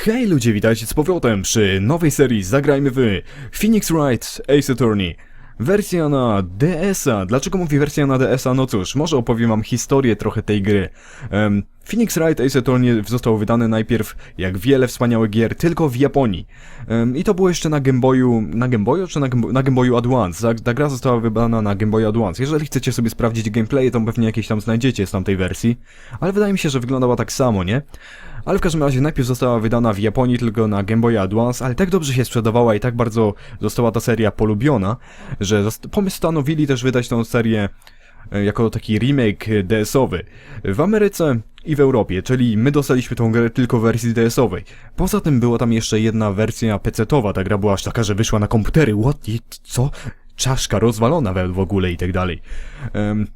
Hej ludzie, witajcie z powrotem przy nowej serii Zagrajmy w Phoenix Wright Ace Attorney. Wersja na DS-a. Dlaczego mówię wersja na DS-a? No cóż, może opowiem wam historię trochę tej gry. Em, Phoenix Wright Ace Attorney został wydany najpierw, jak wiele wspaniałych gier, tylko w Japonii. Em, I to było jeszcze na Game Boyu, na Game Boyu czy na Game, na Game Boyu Advance? Ta, ta gra została wydana na Game Boyu Advance. Jeżeli chcecie sobie sprawdzić gameplay, to pewnie jakieś tam znajdziecie z tamtej wersji. Ale wydaje mi się, że wyglądała tak samo, nie? Ale w każdym razie najpierw została wydana w Japonii tylko na Game Boy Advance, ale tak dobrze się sprzedawała i tak bardzo została ta seria polubiona, że postanowili też wydać tą serię e, jako taki remake DS-owy w Ameryce i w Europie, czyli my dostaliśmy tą grę tylko w wersji DS-owej. Poza tym była tam jeszcze jedna wersja PC-towa, ta gra była aż taka, że wyszła na komputery, what, co? Czaszka rozwalona w ogóle i tak dalej. Em,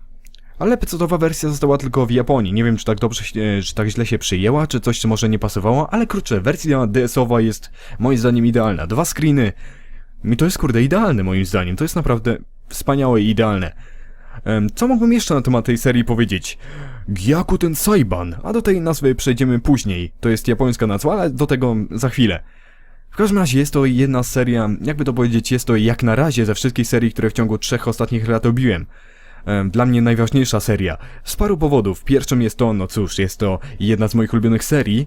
ale PC-towa wersja została tylko w Japonii. Nie wiem, czy tak dobrze, się- czy tak źle się przyjęła, czy coś, może nie pasowało, ale kurczę, wersja DS-owa jest moim zdaniem idealna. Dwa screeny. Mi to jest kurde idealne moim zdaniem. To jest naprawdę wspaniałe i idealne. Co mógłbym jeszcze na temat tej serii powiedzieć? Gyakuten Saiban, a do tej nazwy przejdziemy później. To jest japońska nazwa, ale do tego za chwilę. W każdym razie jest to jedna seria, jakby to powiedzieć, jest to jak na razie ze wszystkich serii, które w ciągu trzech ostatnich lat robiłem. Dla mnie najważniejsza seria. Z paru powodów. Pierwszym jest to, no cóż, jest to jedna z moich ulubionych serii.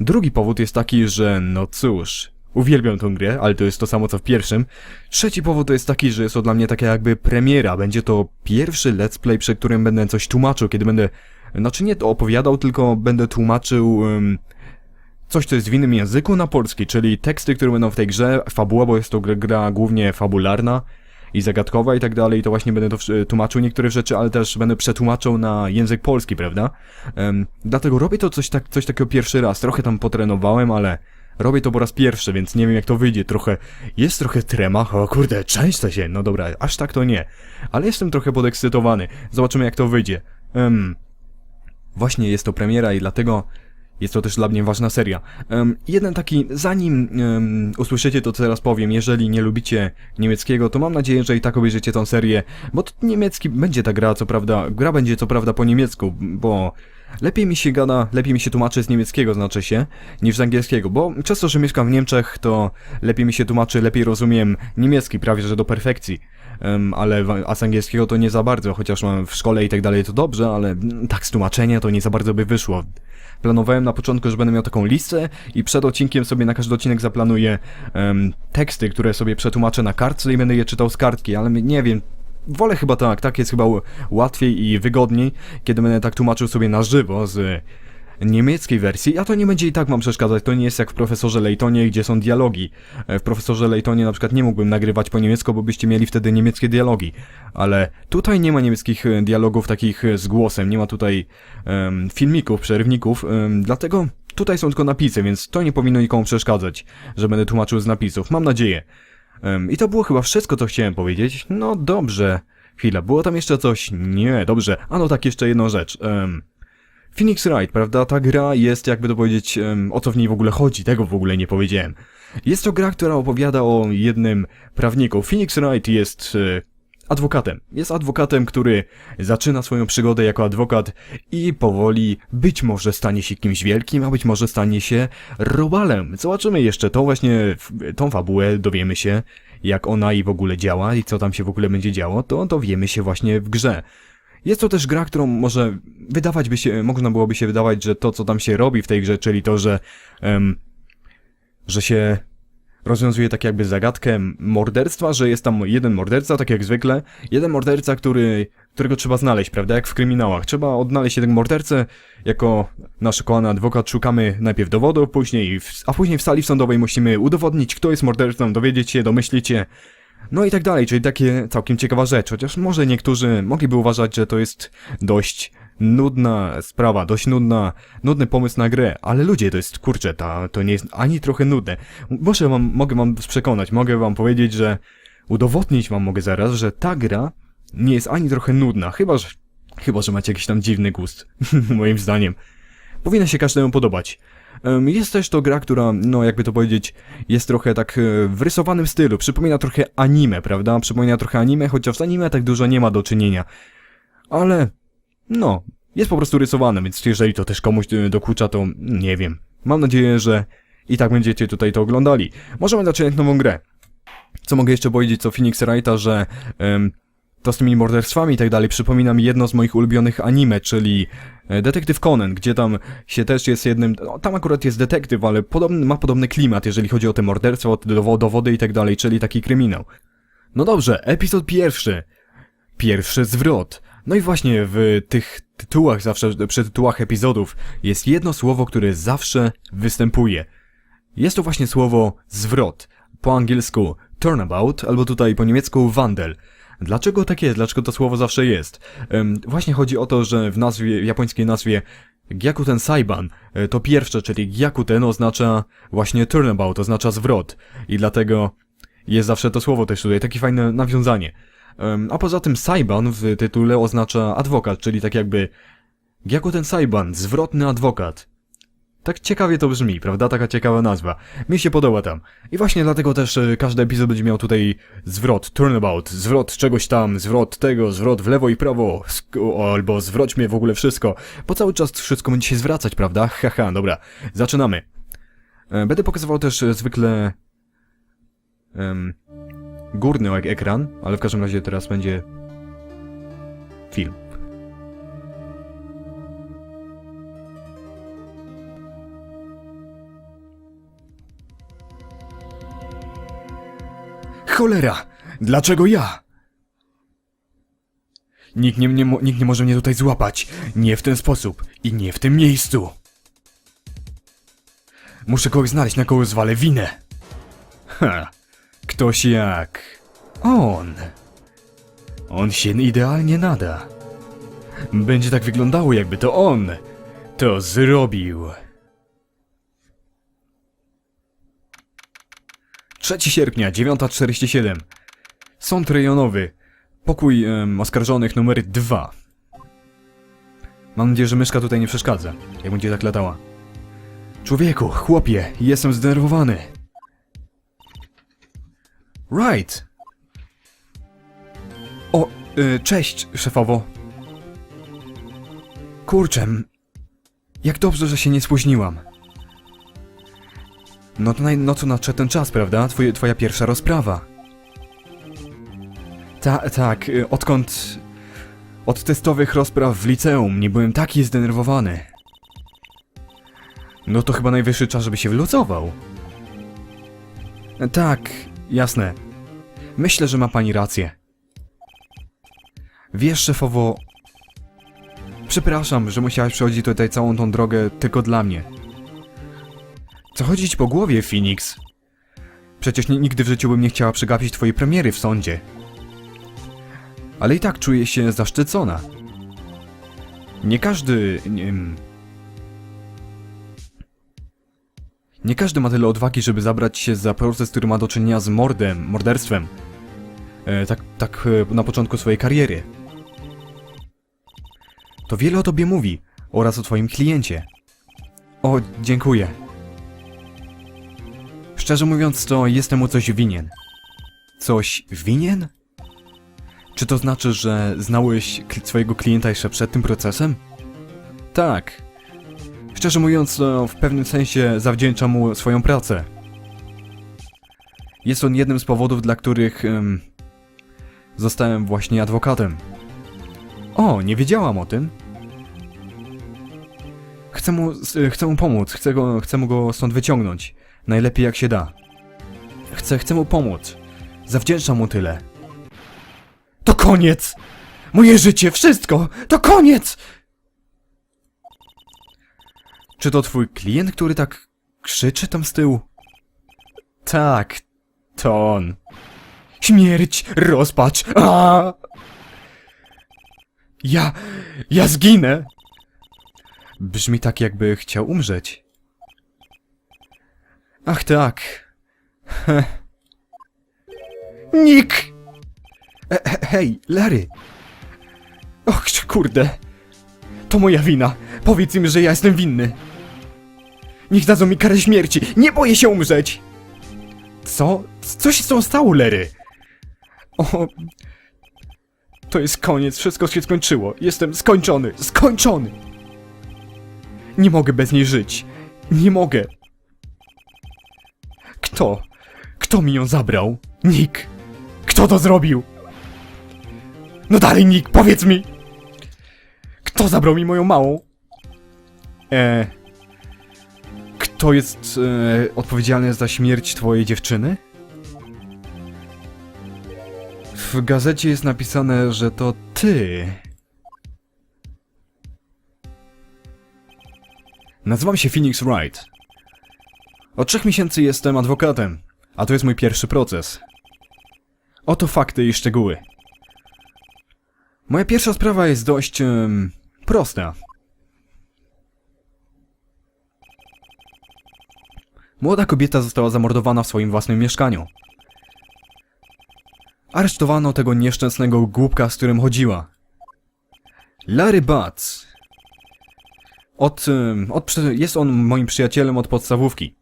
Drugi powód jest taki, że no cóż, uwielbiam tą grę, ale to jest to samo co w pierwszym. Trzeci powód to jest taki, że jest to dla mnie taka jakby premiera. Będzie to pierwszy let's play, przy którym będę coś tłumaczył, kiedy będę, znaczy nie to opowiadał, tylko będę tłumaczył em, coś, co jest w innym języku na polski, czyli teksty, które będą w tej grze, fabuła, bo jest to gra, gra głównie fabularna i zagadkowa i tak dalej, to właśnie będę to wsz- tłumaczył niektóre rzeczy, ale też będę przetłumaczył na język polski, prawda? Em, dlatego robię to coś, tak, coś takiego pierwszy raz, trochę tam potrenowałem, ale robię to po raz pierwszy, więc nie wiem jak to wyjdzie, trochę, jest trochę trema, o kurde, często się, no dobra, aż tak to nie, ale jestem trochę podekscytowany, zobaczymy jak to wyjdzie. Em, Właśnie jest to premiera i dlatego jest to też dla mnie ważna seria. Em, jeden taki, zanim em, usłyszycie to, co teraz powiem, jeżeli nie lubicie niemieckiego, to mam nadzieję, że i tak obejrzycie tą serię, bo to niemiecki będzie ta gra, co prawda, gra będzie co prawda po niemiecku, bo lepiej mi się gada, lepiej mi się tłumaczy z niemieckiego, znaczy się, niż z angielskiego, bo przez to, że mieszkam w Niemczech, to lepiej mi się tłumaczy, lepiej rozumiem niemiecki, prawie że do perfekcji. Em, ale a z angielskiego to nie za bardzo, chociaż mam w szkole i tak dalej to dobrze, ale mm, tak z tłumaczenia to nie za bardzo by wyszło. Planowałem na początku, że będę miał taką listę i przed odcinkiem sobie na każdy odcinek zaplanuję em, teksty, które sobie przetłumaczę na kartce i będę je czytał z kartki, ale nie wiem, wolę chyba tak, tak jest chyba łatwiej i wygodniej, kiedy będę tak tłumaczył sobie na żywo z niemieckiej wersji, a to nie będzie i tak wam przeszkadzać, to nie jest jak w Profesorze Laytonie, gdzie są dialogi. E, W Profesorze Laytonie na przykład nie mógłbym nagrywać po niemiecku, bo byście mieli wtedy niemieckie dialogi, ale tutaj nie ma niemieckich e, dialogów takich e, z głosem, nie ma tutaj em, filmików, przerywników, em, dlatego tutaj są tylko napisy, więc to nie powinno nikomu przeszkadzać, że będę tłumaczył z napisów, mam nadzieję. Em, I to było chyba wszystko, co chciałem powiedzieć. No dobrze. Chwila, było tam jeszcze coś? Nie, dobrze. A no tak, jeszcze jedną rzecz. Em, Phoenix Wright, prawda? Ta gra jest, jakby to powiedzieć, o co w niej w ogóle chodzi, tego w ogóle nie powiedziałem. Jest to gra, która opowiada o jednym prawniku. Phoenix Wright jest e, adwokatem. Jest adwokatem, który zaczyna swoją przygodę jako adwokat i powoli być może stanie się kimś wielkim, a być może stanie się robalem. Zobaczymy jeszcze to właśnie, tą fabułę dowiemy się, jak ona i w ogóle działa i co tam się w ogóle będzie działo, to dowiemy się właśnie w grze. Jest to też gra, którą może wydawać by się, można byłoby się wydawać, że to, co tam się robi w tej grze, czyli to, że, em, że się rozwiązuje tak jakby zagadkę morderstwa, że jest tam jeden morderca, tak jak zwykle, jeden morderca, który, którego trzeba znaleźć, prawda, jak w kryminałach. Trzeba odnaleźć jeden mordercę, jako nasz kochany adwokat szukamy najpierw dowodów, później, w, a później w sali sądowej musimy udowodnić, kto jest mordercą, dowiedzieć się, domyślić się, no i tak dalej, czyli takie całkiem ciekawa rzecz, chociaż może niektórzy mogliby uważać, że to jest dość nudna sprawa, dość nudna, nudny pomysł na grę, ale ludzie, to jest, kurczę, ta, to nie jest ani trochę nudne. Może wam, mogę wam przekonać, mogę wam powiedzieć, że udowodnić wam mogę zaraz, że ta gra nie jest ani trochę nudna, chyba, że, chyba, że macie jakiś tam dziwny gust, moim zdaniem. Powinna się każdemu podobać. Jest też to gra, która, no jakby to powiedzieć, jest trochę tak e, w rysowanym stylu. Przypomina trochę anime, prawda? Przypomina trochę anime, chociaż z anime tak dużo nie ma do czynienia. Ale, no, jest po prostu rysowane, więc jeżeli to też komuś e, dokucza, to nie wiem. Mam nadzieję, że i tak będziecie tutaj to oglądali. Możemy zacząć nową grę. Co mogę jeszcze powiedzieć co Phoenix Wrighta, że em, to z tymi morderstwami i tak dalej przypomina mi jedno z moich ulubionych anime, czyli e, Detektyw Conan, gdzie tam się też jest jednym, no, tam akurat jest detektyw, ale podobny, ma podobny klimat, jeżeli chodzi o te morderstwa, o te dowo- dowody i tak dalej, czyli taki kryminał. No dobrze, epizod pierwszy. Pierwszy zwrot. No i właśnie w tych tytułach, zawsze przy tytułach epizodów jest jedno słowo, które zawsze występuje. Jest to właśnie słowo zwrot. Po angielsku turnabout, albo tutaj po niemiecku wandel. Dlaczego tak jest? Dlaczego to słowo zawsze jest? Em, właśnie chodzi o to, że w nazwie, w japońskiej nazwie Gyakuten Saiban e, to pierwsze, czyli Gyakuten oznacza właśnie turnabout, oznacza zwrot. I dlatego jest zawsze to słowo też tutaj, takie fajne nawiązanie. Em, a poza tym Saiban w tytule oznacza adwokat, czyli tak jakby Gyakuten Saiban, zwrotny adwokat. Tak ciekawie to brzmi, prawda? Taka ciekawa nazwa. Mi się podoba tam. I właśnie dlatego też e, każdy epizod będzie miał tutaj zwrot, turnabout, zwrot czegoś tam, zwrot tego, zwrot w lewo i prawo, o, albo zwroć mnie w ogóle wszystko. Bo cały czas wszystko będzie się zwracać, prawda? Haha, dobra. Zaczynamy. E, Będę pokazywał też e, zwykle górny ek- ekran, ale w każdym razie teraz będzie film. Cholera! Dlaczego ja? Nikt nie, nie, nikt nie może mnie tutaj złapać. Nie w ten sposób i nie w tym miejscu. Muszę kogoś znaleźć, na kogo zwalę winę. Ha, ktoś jak... On. On się idealnie nada. Będzie tak wyglądało, jakby to on to zrobił. 3 sierpnia, 9.47. Sąd rejonowy. Pokój em, oskarżonych numer 2. Mam nadzieję, że myszka tutaj nie przeszkadza, jak będzie tak latała. Człowieku, chłopie, jestem zdenerwowany. Right. O, y, cześć, szefowo. Kurczę, jak dobrze, że się nie spóźniłam. No to naj, no co nadszedł ten czas, prawda? Twoje, twoja pierwsza rozprawa. Ta, tak, y, odkąd... Od testowych rozpraw w liceum nie byłem taki zdenerwowany. No to chyba najwyższy czas, żeby się wyluzował. Tak, jasne. Myślę, że ma pani rację. Wiesz, szefowo... Przepraszam, że musiałaś przechodzić tutaj całą tą drogę tylko dla mnie. Co chodzić po głowie, Phoenix? Przecież ni- nigdy w życiu bym nie chciała przegapić twojej premiery w sądzie. Ale i tak czuję się zaszczycona. Nie każdy... Nie, mm, nie każdy ma tyle odwagi, żeby zabrać się za proces, który ma do czynienia z mordem, morderstwem. E, tak, tak e, na początku swojej kariery. To wiele o tobie mówi oraz o twoim kliencie. O, dziękuję. Szczerze mówiąc, to jestem mu coś winien. Coś winien? Czy to znaczy, że znałeś swojego klienta jeszcze przed tym procesem? Tak. Szczerze mówiąc, to w pewnym sensie zawdzięczam mu swoją pracę. Jest on jednym z powodów, dla których em, zostałem właśnie adwokatem. O, nie wiedziałam o tym. Chcę mu, chcę mu pomóc, chcę, go, chcę mu go stąd wyciągnąć. Najlepiej jak się da. Chcę, chcę mu pomóc. Zawdzięczam mu tyle. To koniec! Moje życie, wszystko! To koniec! Czy to twój klient, który tak krzyczy tam z tyłu? Tak, to on. Śmierć, rozpacz. A! Ja, ja zginę. Brzmi tak, jakby chciał umrzeć. Ach tak. Nick! E, he, hej, Larry! Och, kurde. To moja wina. Powiedz im, że ja jestem winny. Niech dadzą mi karę śmierci. Nie boję się umrzeć! Co? Co się z tą stało, Larry? O... To jest koniec, wszystko się skończyło. Jestem skończony, skończony! Nie mogę bez niej żyć. Nie mogę. Kto? Kto mi ją zabrał? Nick! Kto to zrobił? No dalej, Nick, powiedz mi! Kto zabrał mi moją małą? E, kto jest e, odpowiedzialny za śmierć twojej dziewczyny? W gazecie jest napisane, że to ty. Nazywam się Phoenix Wright. Od trzech miesięcy jestem adwokatem, a to jest mój pierwszy proces. Oto fakty i szczegóły. Moja pierwsza sprawa jest dość em, prosta. Młoda kobieta została zamordowana w swoim własnym mieszkaniu. Aresztowano tego nieszczęsnego głupka, z którym chodziła. Larry Butts. Od, od, jest on moim przyjacielem od podstawówki.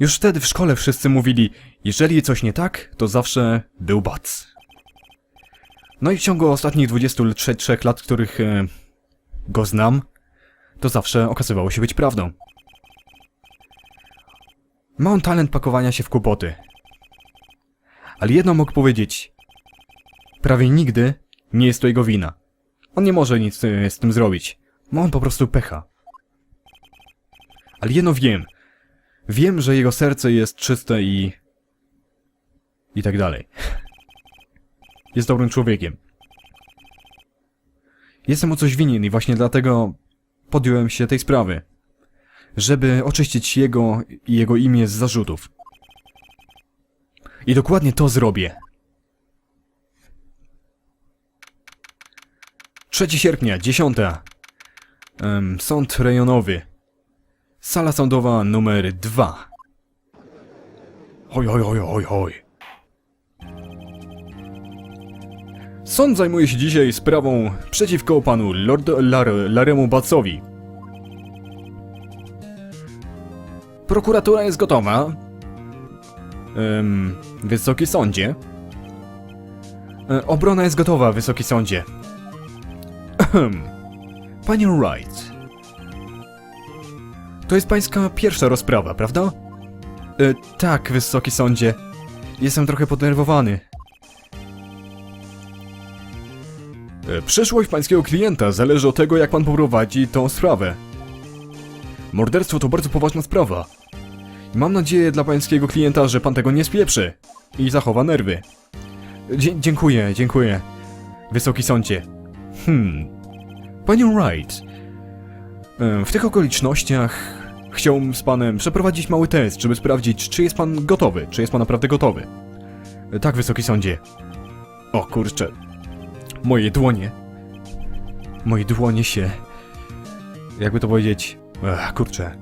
Już wtedy w szkole wszyscy mówili, jeżeli coś nie tak, to zawsze był Butts. No i w ciągu ostatnich 23 lat, których e, go znam, to zawsze okazywało się być prawdą. Ma on talent pakowania się w kłopoty. Ale jedno mógł powiedzieć. Prawie nigdy nie jest to jego wina. On nie może nic e, z tym zrobić. Ma on po prostu pecha. Ale jedno wiem. Wiem, że jego serce jest czyste i... i tak dalej. Jest dobrym człowiekiem. Jestem mu coś winien i właśnie dlatego podjąłem się tej sprawy. Żeby oczyścić jego i jego imię z zarzutów. I dokładnie to zrobię. 3 sierpnia, 10. Em, sąd rejonowy. Sala sądowa numer 2. Hoj, hoj, hoj, hoj, hoj. Sąd zajmuje się dzisiaj sprawą przeciwko panu Lord Lar Laremu Batsowi. Prokuratura jest gotowa. Ym, wysoki sądzie. E, obrona jest gotowa, wysoki sądzie. Panie Wright. To jest pańska pierwsza rozprawa, prawda? E, tak, wysoki sądzie. Jestem trochę podenerwowany. E, Przyszłość pańskiego klienta zależy od tego, jak pan poprowadzi tą sprawę. Morderstwo to bardzo poważna sprawa. Mam nadzieję dla pańskiego klienta, że pan tego nie spieprzy i zachowa nerwy. Dzie dziękuję, dziękuję. Wysoki sądzie. Hmm. Panie Wright, w tych okolicznościach chciałbym z panem przeprowadzić mały test, żeby sprawdzić, czy jest pan gotowy, czy jest pan naprawdę gotowy. E, Tak, wysoki sądzie. O kurczę, moje dłonie. Moje dłonie się. Jakby to powiedzieć. Ech, kurczę.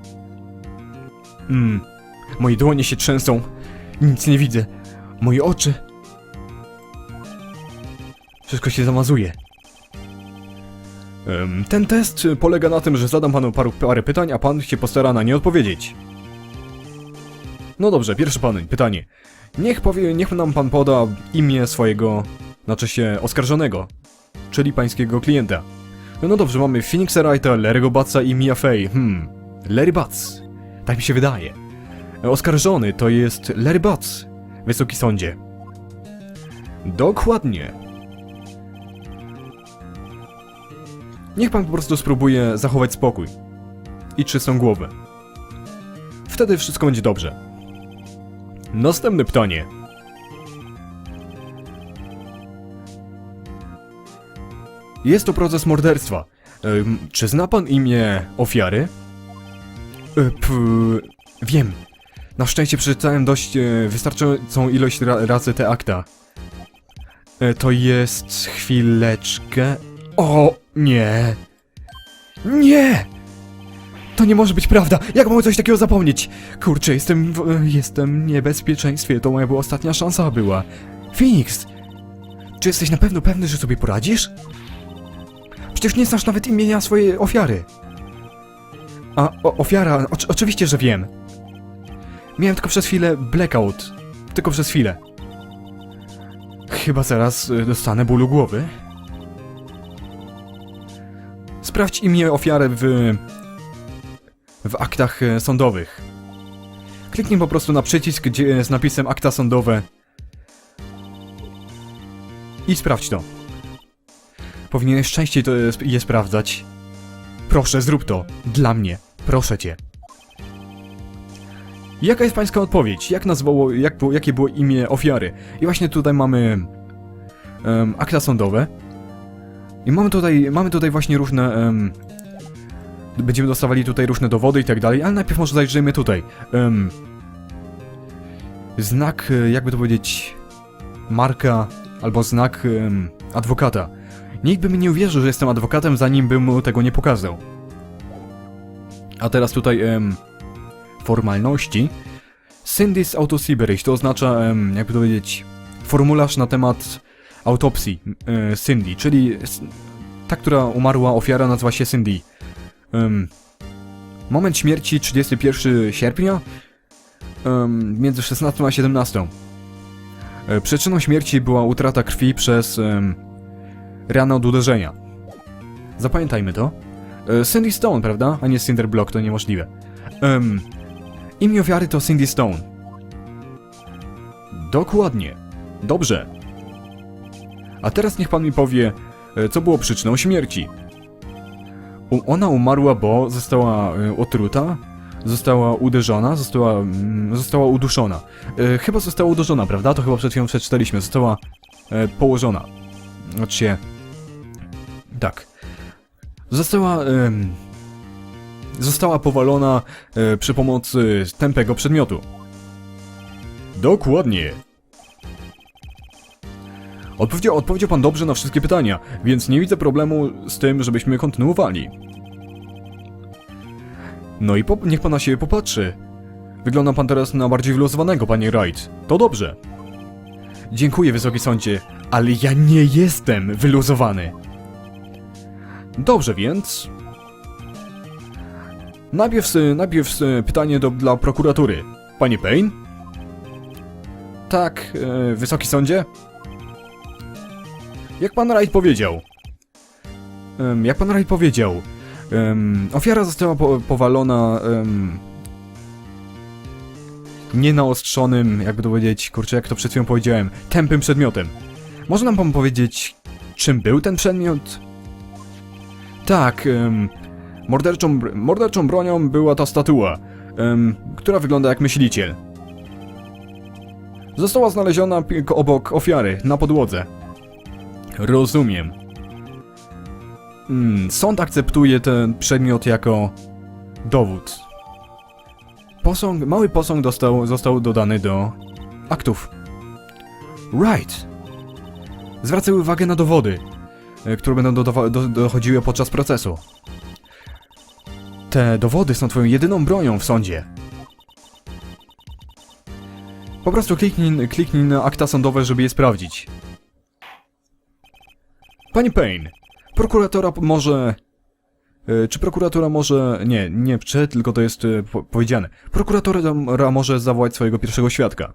Mm. Moje dłonie się trzęsą. Nic nie widzę. Moje oczy. Wszystko się zamazuje. Ten test polega na tym, że zadam panu paru, parę pytań, a pan się postara na nie odpowiedzieć. No dobrze, pierwsze pan, pytanie. Niech powie, niech nam pan poda imię swojego, znaczy się oskarżonego, czyli pańskiego klienta. No dobrze, mamy Phoenixa Wrighta, Larry'ego Batsa i Mia Fey. Hmm, Larry Bats. Tak mi się wydaje. Oskarżony to jest Larry Bats, wysoki sądzie. Dokładnie. Niech pan po prostu spróbuje zachować spokój i czystą głowę. Wtedy wszystko będzie dobrze. Następne pytanie. Jest to proces morderstwa. Ym, czy zna pan imię ofiary? P, wiem. Na szczęście przeczytałem dość e, wystarczającą ilość ra razy te akta. E, to jest chwileczkę. O, nie. Nie! To nie może być prawda! Jak mogę coś takiego zapomnieć? Kurczę, jestem w, jestem w niebezpieczeństwie. To moja była ostatnia szansa była. Phoenix! Czy jesteś na pewno pewny, że sobie poradzisz? Przecież nie znasz nawet imienia swojej ofiary. A, o, ofiara, oczy- oczywiście, że wiem. Miałem tylko przez chwilę blackout. Tylko przez chwilę. Chyba zaraz y, dostanę bólu głowy. Sprawdź imię ofiary w... w aktach e, sądowych. Kliknij po prostu na przycisk gdzie z napisem akta sądowe i sprawdź to. Powinieneś częściej to je, sprawdzać. Proszę, zrób to. Dla mnie. Proszę cię. Jaka jest pańska odpowiedź? Jak nazwało, jak, jakie było imię ofiary? I właśnie tutaj mamy em, akta sądowe. I mamy tutaj, mamy tutaj właśnie różne... em, będziemy dostawali tutaj różne dowody i tak dalej, ale najpierw może zajrzyjmy tutaj. Em, znak, e, jakby to powiedzieć, marka albo znak em, adwokata. Nikt by mi nie uwierzył, że jestem adwokatem, zanim bym mu tego nie pokazał. A teraz tutaj em, formalności. Cindy's Autosiberich to oznacza, em, jakby to powiedzieć, formularz na temat autopsji e, Cindy, czyli ta, która umarła ofiara nazywa się Cindy. Moment śmierci 31 sierpnia między 16 a 17. E, Przyczyną śmierci była utrata krwi przez em, ranę od uderzenia. Zapamiętajmy to. E, Cindy Stone, prawda? A nie Cinder Block, to niemożliwe. Um, imię ofiary to Cindy Stone. Dokładnie. Dobrze. A teraz niech pan mi powie, e, co było przyczyną śmierci. Ona umarła, bo została e, otruta, została uderzona, została, mm, została uduszona. E, chyba została uduszona, prawda? To chyba przed chwilą przeczytaliśmy. Została położona. Znaczy się... Tak. Została... została powalona przy pomocy tępego przedmiotu. Dokładnie. Odpowiedział, odpowiedział pan dobrze na wszystkie pytania, więc nie widzę problemu z tym, żebyśmy kontynuowali. No i niech pan na siebie popatrzy. Wygląda pan teraz na bardziej wyluzowanego, panie Wright. To dobrze. Dziękuję, wysoki sądzie, ale ja nie jestem wyluzowany. Dobrze więc. Najpierw, y, najpierw y, pytanie do, dla prokuratury. Panie Payne? Tak, y, wysoki sądzie? Jak pan Wright powiedział? Em, jak pan Wright powiedział, em, ofiara została po, powalona em, nienaostrzonym, jakby to powiedzieć, kurczę, jak to przed chwilą powiedziałem, tępym przedmiotem. Może nam pan powiedzieć, czym był ten przedmiot? Tak, em, morderczą, morderczą bronią była ta statua, em, która wygląda jak myśliciel. Została znaleziona obok ofiary, na podłodze. Rozumiem. Mm, sąd akceptuje ten przedmiot jako dowód. Posąg, mały posąg dostał, został dodany do aktów. Right. Zwracaj uwagę na dowody, e, które będą do, dochodziły podczas procesu. Te dowody są twoją jedyną bronią w sądzie. Po prostu kliknij, kliknij na akta sądowe, żeby je sprawdzić. Panie Payne, prokuratora może... e, Czy prokuratura może... Nie, nie czy, tylko to jest e, po powiedziane. Prokuratora może zawołać swojego pierwszego świadka.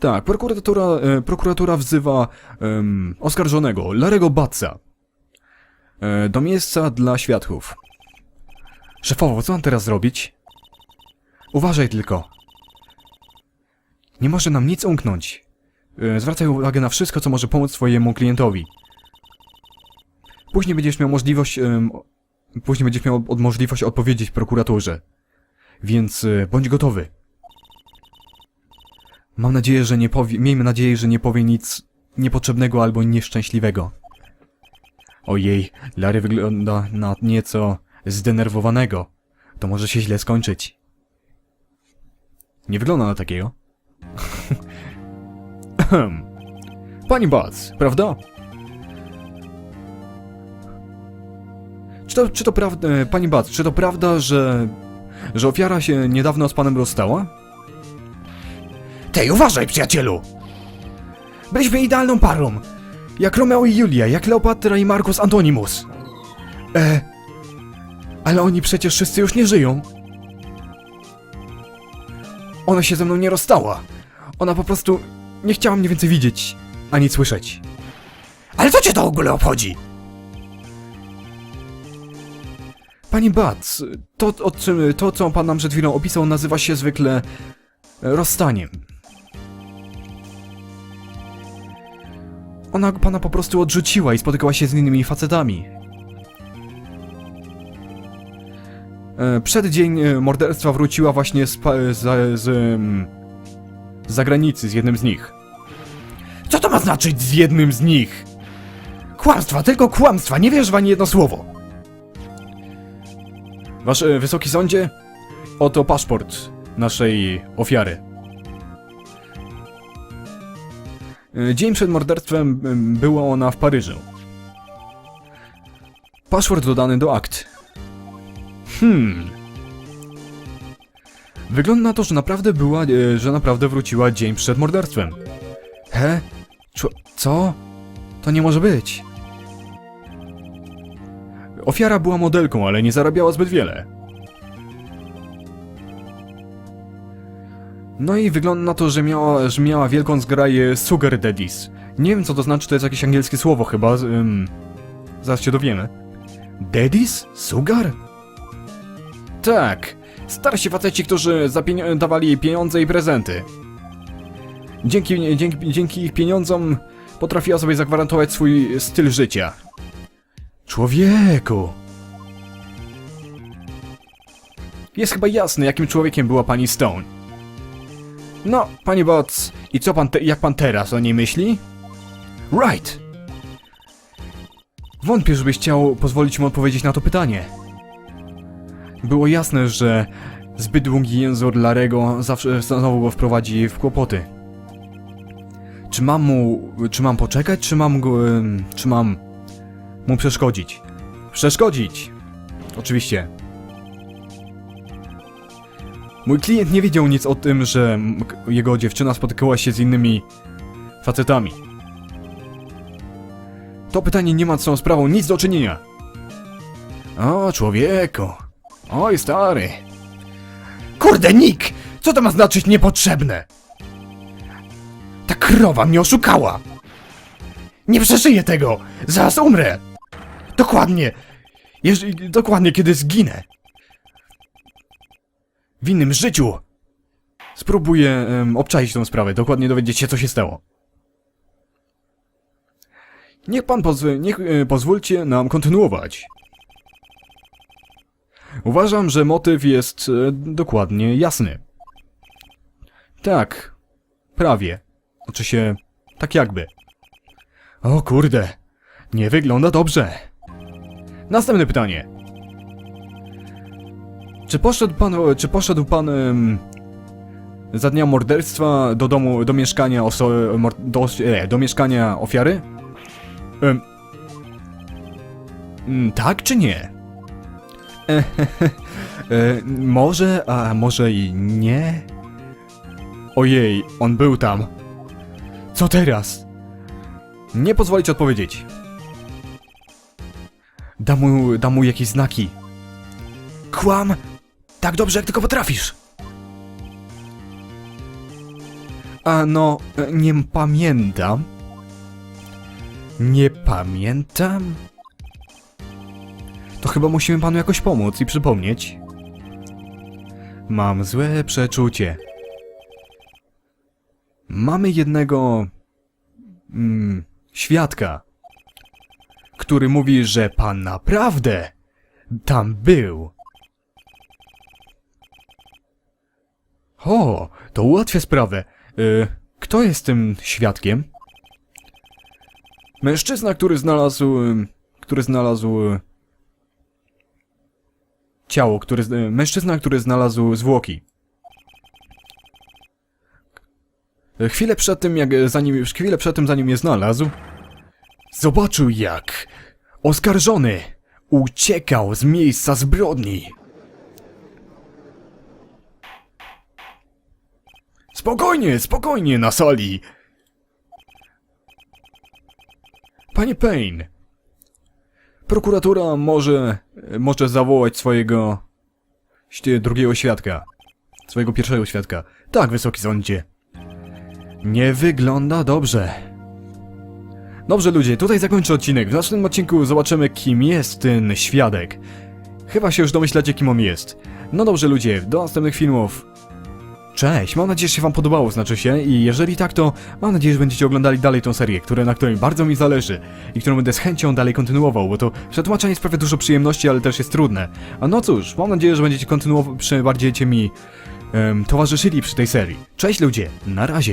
Tak, prokuratura, e, prokuratura wzywa em, oskarżonego, Larego Batsa, e, do miejsca dla świadków. Szefowo, co mam teraz zrobić? Uważaj tylko. Nie może nam nic umknąć. E, Zwracaj uwagę na wszystko, co może pomóc twojemu klientowi. Później będziesz miał możliwość... później będziesz miał od możliwość odpowiedzieć prokuraturze. Więc e, bądź gotowy. Mam nadzieję, że nie powie... Miejmy nadzieję, że nie powie nic niepotrzebnego albo nieszczęśliwego. Ojej, Larry wygląda na nieco zdenerwowanego. To może się źle skończyć. Nie wygląda na takiego. Pani Bac, prawda? Czy to, czy to prawda, pani Bac, czy to prawda, że, że ofiara się niedawno z panem rozstała? Tej, uważaj, przyjacielu! Byliśmy idealną parą. Jak Romeo i Julia, jak Kleopatra i Marcus Antonimus. E, ale oni przecież wszyscy już nie żyją. Ona się ze mną nie rozstała. Ona po prostu nie chciała mnie więcej widzieć, ani słyszeć. Ale co cię to w ogóle obchodzi? Pani Bat, to, o czym, to co pan nam przed chwilą opisał, nazywa się zwykle rozstaniem. Ona pana po prostu odrzuciła i spotykała się z innymi facetami. E, Przed dzień e, morderstwa wróciła właśnie z, pa- z, z, em, zagranicy, z jednym z nich. Co to ma znaczyć z jednym z nich? Kłamstwa, tylko kłamstwa, nie wierzę w ani jedno słowo. Wasz e, wysoki sądzie, oto paszport naszej ofiary. E, Dzień przed morderstwem em, była ona w Paryżu. Paszport dodany do akt. Hmm. Wygląda na to, że naprawdę była, e, że naprawdę wróciła dzień przed morderstwem. He? Co? To nie może być. Ofiara była modelką, ale nie zarabiała zbyt wiele. No i wygląda na to, że miała, że miała wielką zgraję sugar daddies. Nie wiem co to znaczy, to jest jakieś angielskie słowo chyba. ym, zaraz się dowiemy. Daddies? Sugar? Tak. Starsi faceci, którzy dawali jej pieniądze i prezenty. Dzięki, dzięki, dzięki ich pieniądzom potrafiła sobie zagwarantować swój styl życia. Człowieku! Jest chyba jasne, jakim człowiekiem była pani Stone. No, panie Bots, i co pan jak pan teraz o niej myśli? Right! Wątpię, żebyś chciał pozwolić mu odpowiedzieć na to pytanie. Było jasne, że zbyt długi język Larego zawsze znowu go wprowadzi w kłopoty. Czy mam mu... czy mam poczekać, czy mam go... czy mam mu przeszkodzić? Przeszkodzić! Oczywiście. Mój klient nie wiedział nic o tym, że jego dziewczyna spotykała się z innymi facetami. To pytanie nie ma z tą sprawą nic do czynienia. O, człowieku. Oj, stary. Kurde, Nick! Co to ma znaczyć niepotrzebne? Ta krowa mnie oszukała! Nie przeżyję tego! Zaraz umrę! Dokładnie! Jeżeli, dokładnie kiedy zginę! W innym życiu! Spróbuję em, obczaić tą sprawę, dokładnie dowiedzieć się co się stało. Niech pan niech e, pozwólcie nam kontynuować. Uważam, że motyw jest e, dokładnie jasny. Tak, prawie. Znaczy się, tak jakby. O kurde, nie wygląda dobrze. Następne pytanie. Czy poszedł pan, czy poszedł pan em, za dnia morderstwa do domu, do mieszkania oso- mor- do, e, do mieszkania ofiary? Em, mm, tak czy nie? E, może, a może i nie? Ojej, on był tam. Co teraz? Nie pozwolić odpowiedzieć. Da mu, mu jakieś znaki. Kłam! Tak dobrze, jak tylko potrafisz! A no, e, nie pamiętam. Nie pamiętam? To chyba musimy panu jakoś pomóc i przypomnieć. Mam złe przeczucie. Mamy jednego. Mm, świadka, który mówi, że pan naprawdę tam był. O, to ułatwia sprawę. Y, kto jest tym świadkiem? Mężczyzna, który znalazł. y, który znalazł. Y, Ciało, który. y, Mężczyzna, który znalazł zwłoki. Y, Chwilę przed tym, jak zanim. Już chwilę przed tym, zanim je znalazł. Zobaczył, jak. Oskarżony uciekał z miejsca zbrodni. Spokojnie, spokojnie na sali. Panie Payne, prokuratura może, może zawołać swojego drugiego świadka. Swojego pierwszego świadka. Tak, wysoki sądzie. Nie wygląda dobrze. Dobrze ludzie, tutaj zakończę odcinek. W następnym odcinku zobaczymy kim jest ten świadek. Chyba się już domyślacie, kim on jest. No dobrze, ludzie, do następnych filmów. Cześć, mam nadzieję, że się wam podobało, znaczy się, i jeżeli tak, to mam nadzieję, że będziecie oglądali dalej tą serię, które, na której bardzo mi zależy i którą będę z chęcią dalej kontynuował, bo to przetłumaczenie sprawia dużo przyjemności, ale też jest trudne. A no cóż, mam nadzieję, że będziecie kontynuować, bardziej mi em, towarzyszyli przy tej serii. Cześć ludzie, na razie.